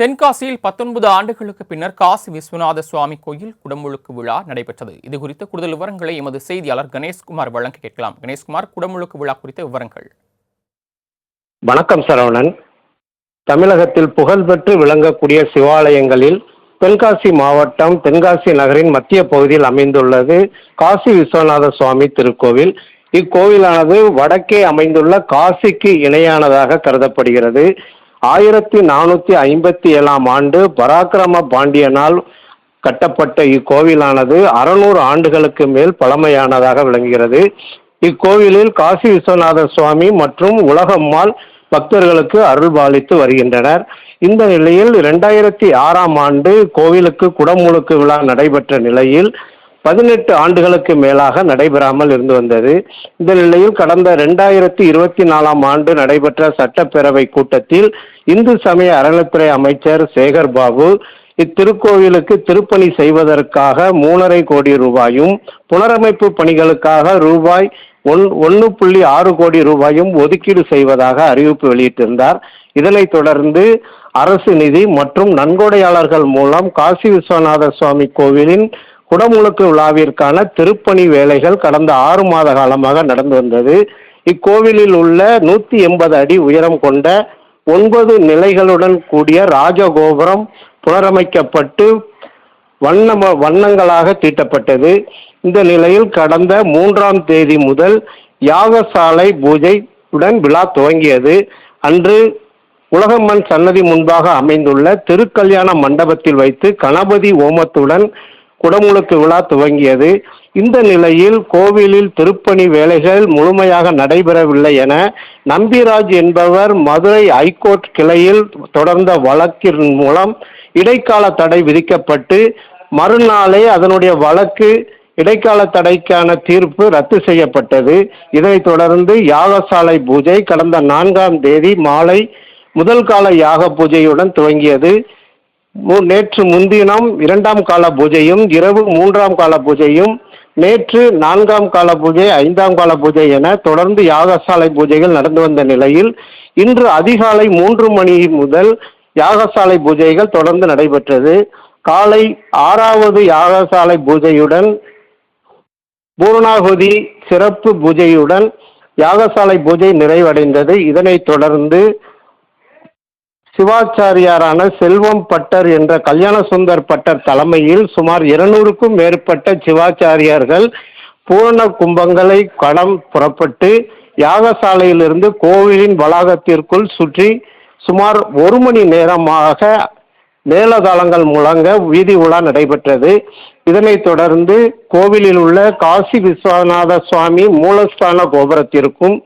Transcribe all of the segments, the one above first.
தென்காசியில் பத்தொன்பது ஆண்டுகளுக்கு பின்னர் காசி விஸ்வநாத சுவாமி கோயில் குடமுழுக்கு விழா நடைபெற்றது. இது குறித்த கூடுதல் விவரங்களை எமது செய்தியாளர் கணேஷ்குமார் வழங்க கேட்கலாம். கணேஷ்குமார் குடமுழுக்கு விழா குறித்த விவரங்கள். வணக்கம் சரவணன். தமிழகத்தில் புகழ்பெற்று விளங்கக்கூடிய சிவாலயங்களில் தென்காசி மாவட்டம் தென்காசி நகரின் மத்திய பகுதியில் அமைந்துள்ளது காசி விஸ்வநாத சுவாமி திருக்கோவில். இக்கோவிலானது வடக்கே அமைந்துள்ள காசிக்கு இணையானதாக கருதப்படுகிறது. ஆயிரத்தி நானூற்றி ஐம்பத்தி ஏழாம் ஆண்டு பராக்கிரம பாண்டியனால் கட்டப்பட்ட இக்கோவிலானது அறுநூறு ஆண்டுகளுக்கு மேல் பழமையானதாக விளங்குகிறது. இக்கோவிலில் காசி விஸ்வநாதர் சுவாமி மற்றும் உலகம்மாள் பக்தர்களுக்கு அருள்பாலித்து வருகின்றனர். இந்த நிலையில் இரண்டாயிரத்தி ஆறாம் ஆண்டு கோவிலுக்கு குடமுழுக்கு விழா நடைபெற்ற நிலையில் பதினெட்டு ஆண்டுகளுக்கு மேலாக நடைபெறாமல் இருந்து வந்தது. இந்த நிலையில் கடந்த ரெண்டாயிரத்தி இருபத்தி நாலாம் ஆண்டு நடைபெற்ற சட்டப்பேரவை கூட்டத்தில் இந்து சமய அறநிலைத்துறை அமைச்சர் சேகர் பாபு இத்திருக்கோவிலுக்கு திருப்பணி செய்வதற்காக மூணரை கோடி ரூபாயும் புனரமைப்பு பணிகளுக்காக ரூபாய் ஒன் ஒன்று புள்ளி ஆறு கோடி ரூபாயும் ஒதுக்கீடு செய்வதாக அறிவிப்பு வெளியிட்டிருந்தார். இதனைத் தொடர்ந்து அரசு நிதி மற்றும் நன்கொடையாளர்கள் மூலம் காசி விஸ்வநாத சுவாமி கோவிலின் குடமுழுக்கு விழாவிற்கான திருப்பணி வேலைகள் கடந்த ஆறு மாத காலமாக நடந்து வந்தது. இக்கோவிலில் உள்ள நூற்றி எண்பது அடி உயரம் கொண்ட ஒன்பது நிலைகளுடன் கூடிய ராஜகோபுரம் புனரமைக்கப்பட்டு வண்ணம வண்ணங்களாக தீட்டப்பட்டது. இந்த நிலையில் கடந்த மூன்றாம் தேதி முதல் யாகசாலை பூஜையுடன் விழா துவங்கியது. அன்று உலகம்மன் சன்னதி முன்பாக அமைந்துள்ள திருக்கல்யாண மண்டபத்தில் வைத்து கணபதி ஓமத்துடன் குடமுழுக்கு விழா துவங்கியது. இந்த நிலையில் கோவிலில் திருப்பணி வேலைகள் முழுமையாக நடைபெறவில்லை என நம்பிராஜ் என்பவர் மதுரை ஐகோர்ட் கிளையில் தொடர்ந்த வழக்கின் மூலம் இடைக்கால தடை விதிக்கப்பட்டு மறுநாளே அதனுடைய வழக்கு இடைக்கால தடைக்கான தீர்ப்பு ரத்து செய்யப்பட்டது. இதைத் தொடர்ந்து யாகசாலை பூஜை கடந்த நான்காம் தேதி மாலை முதல் கால யாக பூஜையுடன் துவங்கியது. மு- நேற்று முன்தினம் இரண்டாம் கால பூஜையும் இரவு மூன்றாம் கால பூஜையும் நேற்று நான்காம் கால பூஜை ஐந்தாம் கால பூஜை என தொடர்ந்து யாகசாலை பூஜைகள் நடந்து வந்த நிலையில் இன்று அதிகாலை மூன்று மணி முதல் யாகசாலை பூஜைகள் தொடர்ந்து நடைபெற்றது. காலை ஆறாவது யாகசாலை பூஜையுடன் பூர்ணாகுதி சிறப்பு பூஜையுடன் யாகசாலை பூஜை நிறைவடைந்தது. இதனைத் தொடர்ந்து சிவாச்சாரியாரான செல்வம் பட்டர் என்ற கல்யாண சுந்தர் பட்டர் தலைமையில் சுமார் இருநூறுக்கும் மேற்பட்ட சிவாச்சாரியார்கள் பூரண கும்பங்களை களம் புறப்பட்டு யாகசாலையிலிருந்து கோவிலின் வளாகத்திற்குள் சுற்றி சுமார் ஒரு மணி நேரமாக மேலதாளங்கள் முழங்க வீதி உலா நடைபெற்றது. இதனைத் தொடர்ந்து கோவிலில் உள்ள காசி விஸ்வநாத சுவாமி மூலஸ்தான கோபுரத்திற்கும்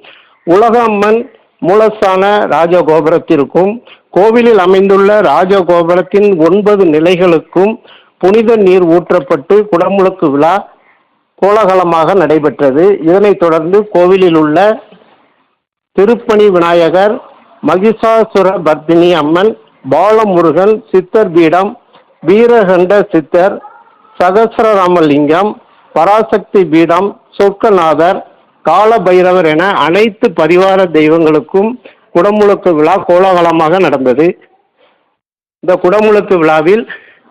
உலகம்மன் மூலஸ்தான ராஜகோபுரத்திற்கும் கோவிலில் அமைந்துள்ள ராஜகோபுரத்தின் ஒன்பது நிலைகளுக்கும் புனித நீர் ஊற்றப்பட்டு குடமுழுக்கு விழா கோலாகலமாக நடைபெற்றது. இதனைத் தொடர்ந்து கோவிலில் உள்ள திருப்பணி விநாயகர் மகிஷாசுர பர்தினி அம்மன் பாலமுருகன் சித்தர் பீடம் வீரகண்ட சித்தர் சகசரராமலிங்கம் பராசக்தி பீடம் சொர்க்கநாதர் கால பைரவர் என அனைத்து பரிவார தெய்வங்களுக்கும் குடமுழுக்கு விழா கோலாகலமாக நடந்தது. இந்த குடமுழுக்கு விழாவில்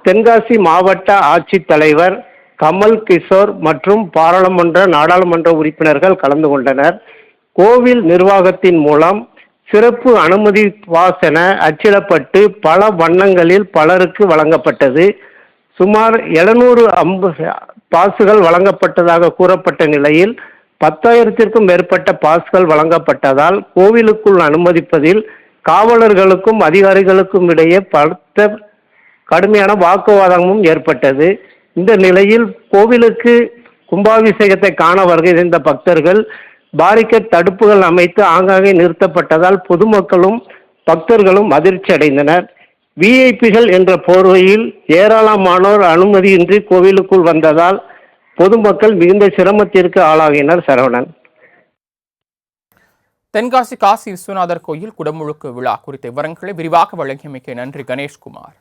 தென்காசி மாவட்ட ஆட்சித்தலைவர் கமல் கிஷோர் மற்றும் பாராளுமன்ற நாடாளுமன்ற உறுப்பினர்கள் கலந்து கொண்டனர். கோவில் நிர்வாகத்தின் மூலம் சிறப்பு அனுமதி பாஸ் என அச்சிடப்பட்டு பல வண்ணங்களில் பலருக்கு வழங்கப்பட்டது. சுமார் எழுநூறு அம்பு பாசுகள் வழங்கப்பட்டதாக கூறப்பட்ட நிலையில் பத்தாயிரத்திற்கும் மேற்பட்ட பாஸ்கள் வழங்கப்பட்டதால் கோவிலுக்குள் அனுமதிப்பதில் காவலர்களுக்கும் அதிகாரிகளுக்கும் இடையே பலத்த கடுமையான வாக்குவாதமும் ஏற்பட்டது. இந்த நிலையில் கோவிலுக்கு கும்பாபிஷேகத்தை காண வருகை பக்தர்கள் பாரிக்கெட் தடுப்புகள் அமைத்து ஆங்காங்கே நிறுத்தப்பட்டதால் பொதுமக்களும் பக்தர்களும் அதிர்ச்சி அடைந்தனர். விஐபிகள் என்ற போர்வையில் ஏராளமானோர் அனுமதியின்றி கோவிலுக்குள் வந்ததால் பொதுமக்கள் மிகுந்த சிரமத்திற்கு ஆளாகினர் சரவணன். தென்காசி காசி விஸ்வநாதர் கோயில் குடமுழுக்கு விழா குறித்த விவரங்களை விரிவாக வழங்கியமைக்க நன்றி கணேஷ்குமார்.